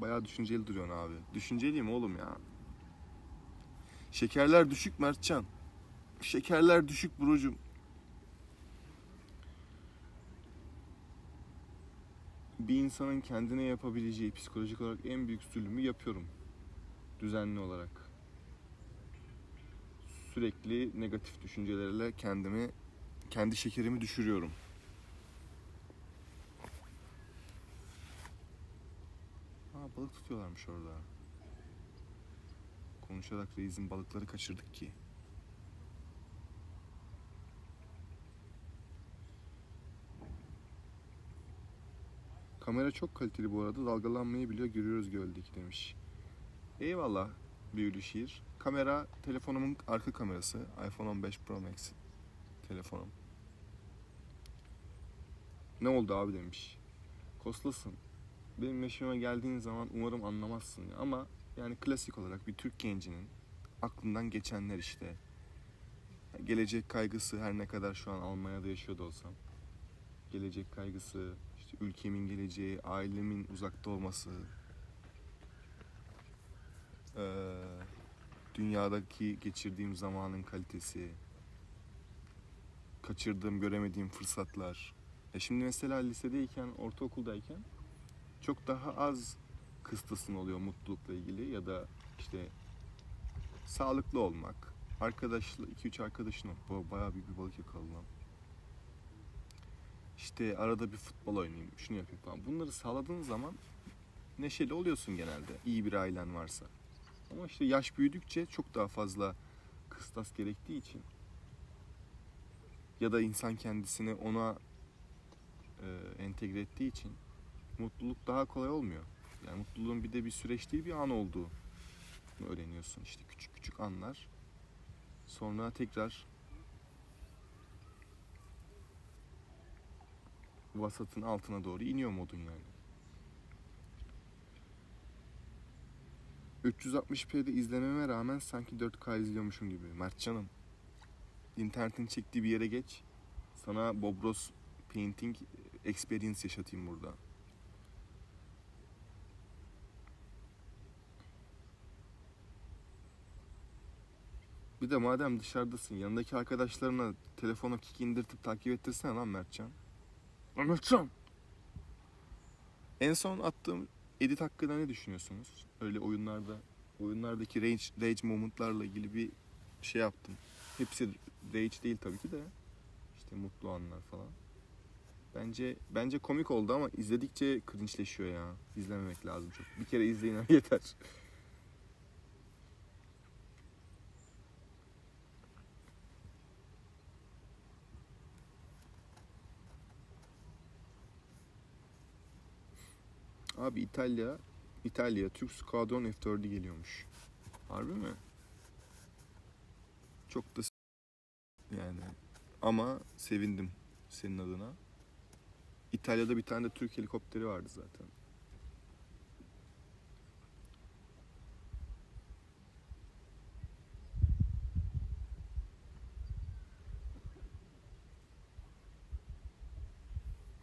Bayağı düşünceli duruyorsun abi. Düşünceliyim oğlum ya. Şekerler düşük Mertcan. Şekerler düşük Burucum. Bir insanın kendine yapabileceği psikolojik olarak en büyük zulmü yapıyorum. Düzenli olarak. Sürekli negatif düşüncelerle kendimi, kendi şekerimi düşürüyorum. Balık tutuyorlarmış orada. Konuşarak reisin balıkları kaçırdık ki. Kamera çok kaliteli bu arada. Dalgalanmayı biliyor. Görüyoruz göldeki demiş. Eyvallah büyülü şiir. Kamera telefonumun arka kamerası. iPhone 15 Pro Max telefonum. Ne oldu abi demiş. Koslasın. Benim yaşıma geldiğin zaman umarım anlamazsın ya. ama yani klasik olarak bir Türk gencinin aklından geçenler işte. Gelecek kaygısı her ne kadar şu an Almanya'da yaşıyor da olsam. Gelecek kaygısı, işte ülkemin geleceği, ailemin uzakta olması. eee, dünyadaki geçirdiğim zamanın kalitesi. Kaçırdığım, göremediğim fırsatlar. E şimdi mesela lisedeyken, ortaokuldayken çok daha az kıstasın oluyor mutlulukla ilgili ya da işte sağlıklı olmak. Arkadaşla 2-3 arkadaşın ol. Bu bayağı büyük bir balık yakaladım. İşte arada bir futbol oynayayım, şunu yapayım falan. Bunları sağladığın zaman neşeli oluyorsun genelde. iyi bir ailen varsa. Ama işte yaş büyüdükçe çok daha fazla kıstas gerektiği için ya da insan kendisini ona e, entegre ettiği için mutluluk daha kolay olmuyor. Yani mutluluğun bir de bir süreç değil bir an olduğu öğreniyorsun. İşte küçük küçük anlar. Sonra tekrar vasatın altına doğru iniyor modun yani. 360p'de izlememe rağmen sanki 4K izliyormuşum gibi. Mertcan'ım. internetin çektiği bir yere geç. Sana Bobros Painting Experience yaşatayım burada. Bir de madem dışarıdasın yanındaki arkadaşlarına telefona kick indirtip takip ettirsene lan Mertcan. Lan Mertcan! En son attığım edit hakkında ne düşünüyorsunuz? Öyle oyunlarda, oyunlardaki rage, rage momentlarla ilgili bir şey yaptım. Hepsi rage değil tabii ki de. İşte mutlu anlar falan. Bence bence komik oldu ama izledikçe cringe'leşiyor ya. İzlememek lazım çok. Bir kere izleyin yeter. Abi İtalya, İtalya Türk Skadron F4'ü geliyormuş. Harbi mi? Çok da yani ama sevindim senin adına. İtalya'da bir tane de Türk helikopteri vardı zaten.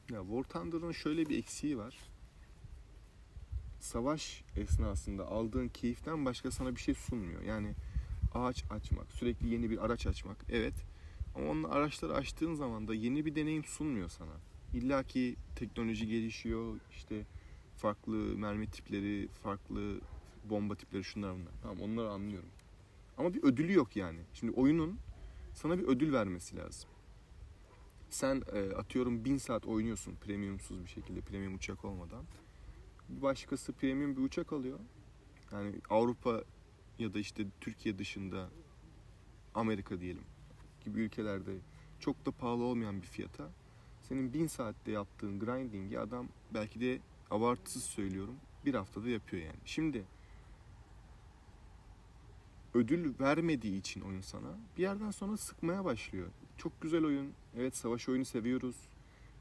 Ya War Thunder'ın şöyle bir eksiği var. Savaş esnasında aldığın keyiften başka sana bir şey sunmuyor. Yani ağaç açmak, sürekli yeni bir araç açmak. Evet. Ama onun araçları açtığın zaman da yeni bir deneyim sunmuyor sana. İlla ki teknoloji gelişiyor, işte farklı mermi tipleri, farklı bomba tipleri şunlar bunlar. Tamam onları anlıyorum. Ama bir ödülü yok yani. Şimdi oyunun sana bir ödül vermesi lazım. Sen e, atıyorum bin saat oynuyorsun premiumsuz bir şekilde, premium uçak olmadan. Bir başkası premium bir uçak alıyor. Yani Avrupa ya da işte Türkiye dışında Amerika diyelim gibi ülkelerde çok da pahalı olmayan bir fiyata senin bin saatte yaptığın grinding'i adam belki de abartısız söylüyorum bir haftada yapıyor yani. Şimdi ödül vermediği için oyun sana bir yerden sonra sıkmaya başlıyor. Çok güzel oyun. Evet savaş oyunu seviyoruz.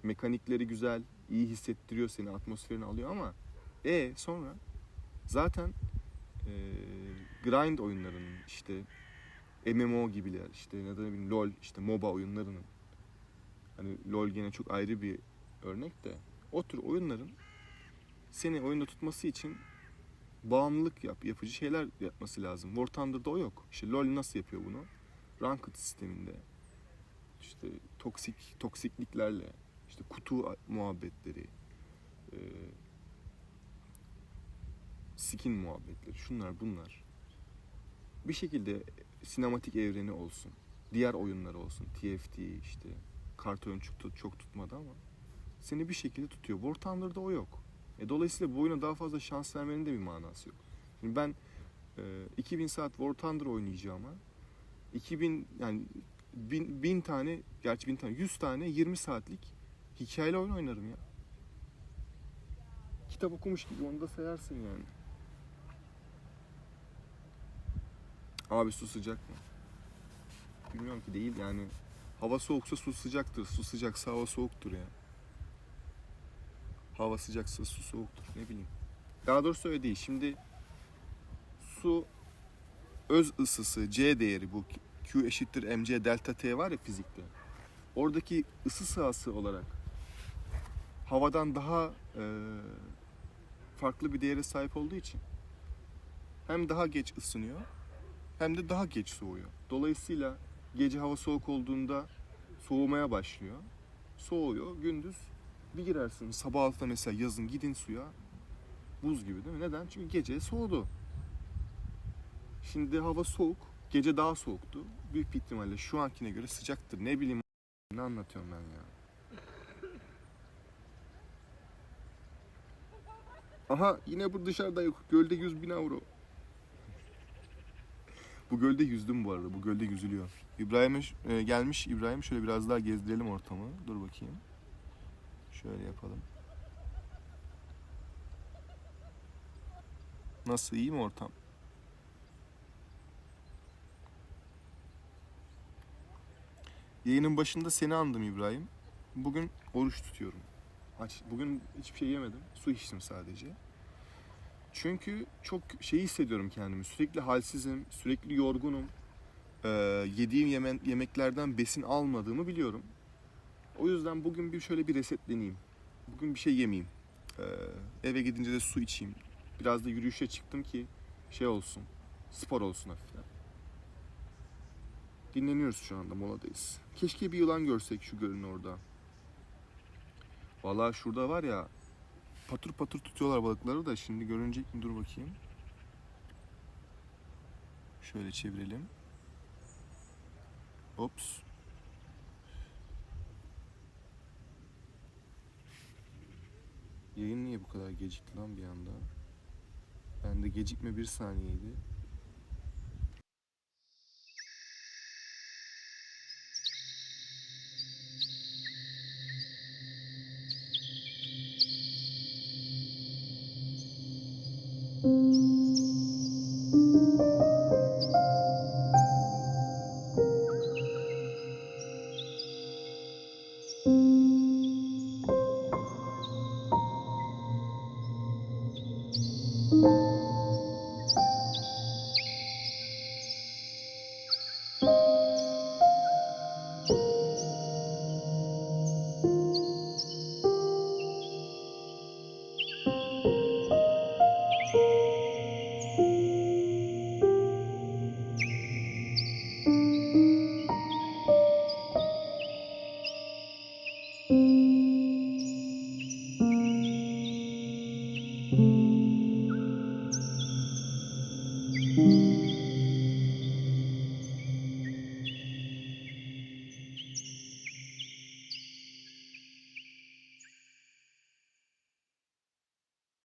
Mekanikleri güzel, iyi hissettiriyor seni, atmosferini alıyor ama e sonra zaten e, grind oyunlarının işte MMO gibiler işte ne da bileyim LoL işte MOBA oyunlarının hani LoL gene çok ayrı bir örnek de o tür oyunların seni oyunda tutması için bağımlılık yap, yapıcı şeyler yapması lazım. War Thunder'da o yok. İşte LoL nasıl yapıyor bunu? Ranked sisteminde. İşte toksik toksikliklerle, işte kutu muhabbetleri, e, skin muhabbetleri, şunlar bunlar. Bir şekilde sinematik evreni olsun. Diğer oyunlar olsun. TFT işte kart oyun çok, çok tutmadı ama seni bir şekilde tutuyor. War Thunder'da o yok. E, dolayısıyla bu oyuna daha fazla şans vermenin de bir manası yok. Şimdi ben e, 2000 saat War Thunder oynayacağıma 2000 yani bin, bin tane gerçi bin tane 100 tane 20 saatlik hikayeli oyun oynarım ya. Kitap okumuş gibi onu da sayarsın yani. Abi su sıcak mı? Bilmiyorum ki değil yani. Hava soğuksa su sıcaktır. Su sıcaksa hava soğuktur ya. Hava sıcaksa su soğuktur. Ne bileyim. Daha doğrusu öyle değil. Şimdi su öz ısısı C değeri bu Q eşittir mc delta T var ya fizikte. Oradaki ısı sahası olarak havadan daha e, farklı bir değere sahip olduğu için hem daha geç ısınıyor hem de daha geç soğuyor. Dolayısıyla gece hava soğuk olduğunda soğumaya başlıyor. Soğuyor. Gündüz bir girersin. Sabah altta mesela yazın gidin suya. Buz gibi değil mi? Neden? Çünkü gece soğudu. Şimdi hava soğuk. Gece daha soğuktu. Büyük bir ihtimalle şu ankine göre sıcaktır. Ne bileyim ne anlatıyorum ben ya. Aha yine bu dışarıda yok. Gölde 100 bin avro. Bu gölde yüzdüm bu arada. Bu gölde yüzülüyor. İbrahim'e e, gelmiş İbrahim şöyle biraz daha gezdirelim ortamı. Dur bakayım. Şöyle yapalım. Nasıl iyi mi ortam? Yayının başında seni andım İbrahim. Bugün oruç tutuyorum. Aç, bugün hiçbir şey yemedim. Su içtim sadece. Çünkü çok şey hissediyorum kendimi. Sürekli halsizim, sürekli yorgunum. Ee, yediğim yemen, yemeklerden besin almadığımı biliyorum. O yüzden bugün bir şöyle bir resetleneyim. Bugün bir şey yemeyeyim. Ee, eve gidince de su içeyim. Biraz da yürüyüşe çıktım ki şey olsun, spor olsun hafiften. Dinleniyoruz şu anda, moladayız. Keşke bir yılan görsek şu gölün orada. Vallahi şurada var ya, patır patır tutuyorlar balıkları da şimdi görünecek mi dur bakayım. Şöyle çevirelim. Ops. Yayın niye bu kadar gecikti lan bir anda? Bende gecikme bir saniyeydi.